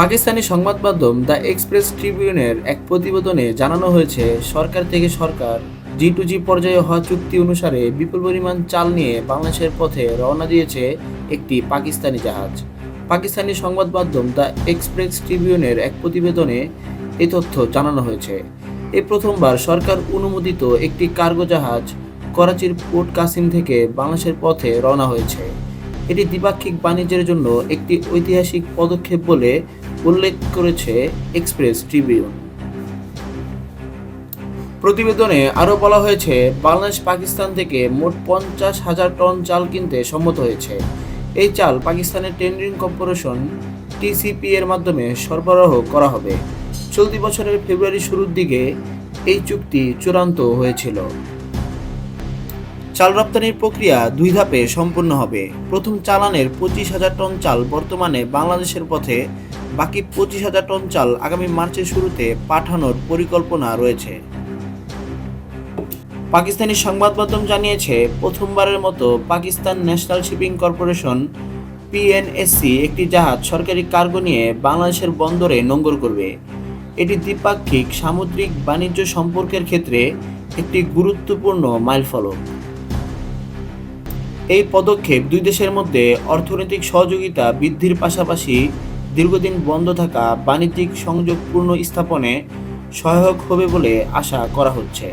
পাকিস্তানি সংবাদ মাধ্যম the express ট্রিবিউনের এক প্রতিবেদনে জানানো হয়েছে, সরকার থেকে সরকার জি টু জি পর্যায়ে হওয়া চুক্তি অনুসারে বিপুল পরিমাণ চাল নিয়ে বাংলাদেশের পথে রওনা দিয়েছে একটি পাকিস্তানি জাহাজ। পাকিস্তানি সংবাদ মাধ্যম দ্য এক্সপ্রেস ট্রিবিউনের এক প্রতিবেদনে এ তথ্য জানানো হয়েছে। এ প্রথমবার সরকার অনুমোদিত একটি কার্গো জাহাজ করাচির পোর্ট কাসিম থেকে বাংলাদেশের পথে রওনা হয়েছে। এটি দ্বিপাক্ষিক বাণিজ্যের জন্য একটি ঐতিহাসিক পদক্ষেপ বলে উল্লেখ করেছে এক্সপ্রেস ট্রিবিউন। প্রতিবেদনে আরও বলা হয়েছে, বাংলাদেশ পাকিস্তান থেকে মোট পঞ্চাশ হাজার টন চাল কিনতে সম্মত হয়েছে। এই চাল পাকিস্তানের টেন্ডারিং কর্পোরেশন টিসিপি এর মাধ্যমে সরবরাহ করা হবে। চলতি বছরের ফেব্রুয়ারি শুরুর দিকে এই চুক্তি চূড়ান্ত হয়েছিল। চাল রপ্তানির প্রক্রিয়া দুই ধাপে সম্পূর্ণ হবে। প্রথম চালানের পঁচিশ হাজার টন চাল বর্তমানে বাংলাদেশের পথে, বাকি পঁচিশ হাজার টন চাল আগামী মার্চের শুরুতে পাঠানোর পরিকল্পনা রয়েছে। পাকিস্তানি সংবাদ মাধ্যম জানিয়েছে, প্রথমবারের মতো Pakistan national shipping corporation PNSC একটি জাহাজ সরকারি কার্গো নিয়ে বাংলাদেশের বন্দরে নোঙ্গর করবে। এটি দ্বিপাক্ষিক সামুদ্রিক বাণিজ্য সম্পর্কের ক্ষেত্রে একটি গুরুত্বপূর্ণ মাইলফলক। এই পদক্ষেপ দুই দেশের মধ্যে অর্থনৈতিক সহযোগিতা বৃদ্ধির পাশাপাশি দীর্ঘদিন বন্ধ থাকা বাণিজ্যিক সংযোগ স্থাপনে সহায়ক হবে বলে আশা করা হচ্ছে।